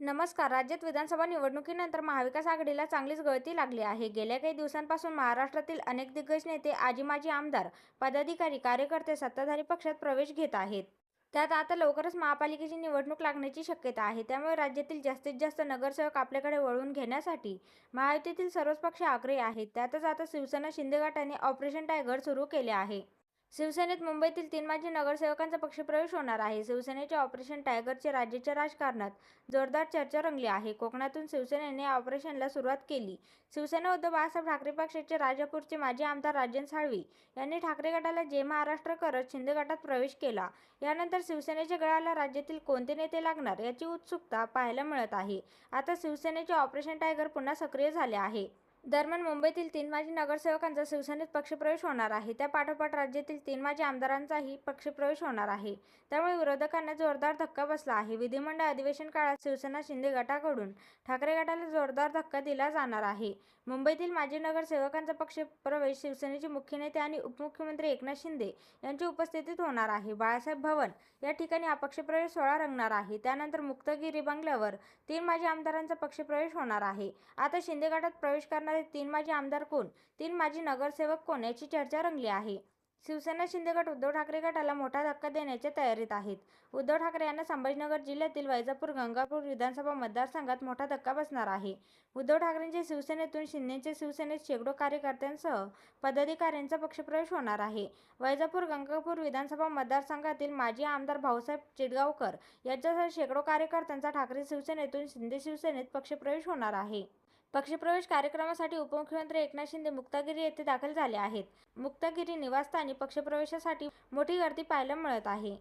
नमस्कार. राज्यात विधानसभा निवडणुकीनंतर महाविकास आघाडीला चांगलीच गळती लागली आहे. गेल्या काही दिवसांपासून महाराष्ट्रातील अनेक दिग्गज नेते आजी माजी आमदार पदाधिकारी कार्यकर्ते सत्ताधारी पक्षात प्रवेश घेत आहेत. त्यात आता लवकरच महापालिकेची निवडणूक लागण्याची शक्यता आहे. त्यामुळे राज्यातील जास्तीत जास्त नगरसेवक आपल्याकडे वळवून घेण्यासाठी महायुतीतील सर्वच पक्ष आग्रही आहेत. त्यातच आता शिवसेना शिंदे गटाने ऑपरेशन टायगर सुरू केले आहे. शिवसेनेत मुंबईतील तीन माजी नगरसेवकांचा पक्षप्रवेश होणार आहे. शिवसेनेच्या ऑपरेशन टायगरची राज्याच्या राजकारणात जोरदार चर्चा रंगली आहे. कोकणातून शिवसेनेने ऑपरेशनला सुरुवात केली. शिवसेना उद्धव बाळासाहेब ठाकरे पक्षाचे राजापूरचे माजी आमदार राजन साळवी यांनी ठाकरे गटाला जे महाराष्ट्र करत शिंदे गटात प्रवेश केला. यानंतर शिवसेनेच्या गळाला राज्यातील कोणते नेते लागणार याची उत्सुकता पाहायला मिळत आहे. आता शिवसेनेचे ऑपरेशन टायगर पुन्हा सक्रिय झाले आहे. दरम्यान मुंबईतील तीन माजी नगरसेवकांचा शिवसेनेत पक्षप्रवेश होणार आहे. त्या पाठोपाठ राज्यातील तीन माजी आमदारांचाही पक्षप्रवेश होणार आहे. त्यामुळे विरोधकांना जोरदार धक्का बसला आहे. विधिमंडळ अधिवेशन काळात शिवसेना शिंदे गटाकडून ठाकरे गटाला जोरदार धक्का दिला जाणार आहे. मुंबईतील माजी नगरसेवकांचा पक्षप्रवेश शिवसेनेचे मुख्य नेते आणि उपमुख्यमंत्री एकनाथ शिंदे यांच्या उपस्थितीत होणार आहे. बाळासाहेब भवन या ठिकाणी हा पक्षप्रवेश सोहळा रंगणार आहे. त्यानंतर मुक्तगिरी बंगल्यावर तीन माजी आमदारांचा पक्षप्रवेश होणार आहे. आता शिंदे गटात प्रवेश करणार तीन माजी आमदार कोण? तीन माजी नगरसेवक कोण? याची चर्चा रंगली आहे. शिवसेना शिंदे गट उद्धव ठाकरे गटाला मोठा धक्का देण्याच्या तयारीत आहेत. उद्धव ठाकरे यांना संभाजीनगर जिल्ह्यातील वैजापूर गंगापूर विधानसभा मतदारसंघात मोठा धक्का बसणार आहे. उद्धव ठाकरेंच्या शिवसेनेतून शिंदेच्या शिवसेनेत शेकडो कार्यकर्त्यांसह पदाधिकाऱ्यांचा पक्षप्रवेश होणार आहे. वैजापूर गंगापूर विधानसभा मतदारसंघातील माजी आमदार भाऊसाहेब चिडगावकर यांच्यासह शेकडो कार्यकर्त्यांचा ठाकरे शिवसेनेतून शिंदे शिवसेनेत पक्षप्रवेश होणार आहे. पक्षप्रवेश कार्यक्रमासाठी उपमुख्यमंत्री एकनाथ शिंदे मुक्तागिरी येथे दाखल झाले आहेत. मुक्तागिरी निवासस्थानी पक्षप्रवेशासाठी मोठी गर्दी पाहायला मिळत आहे.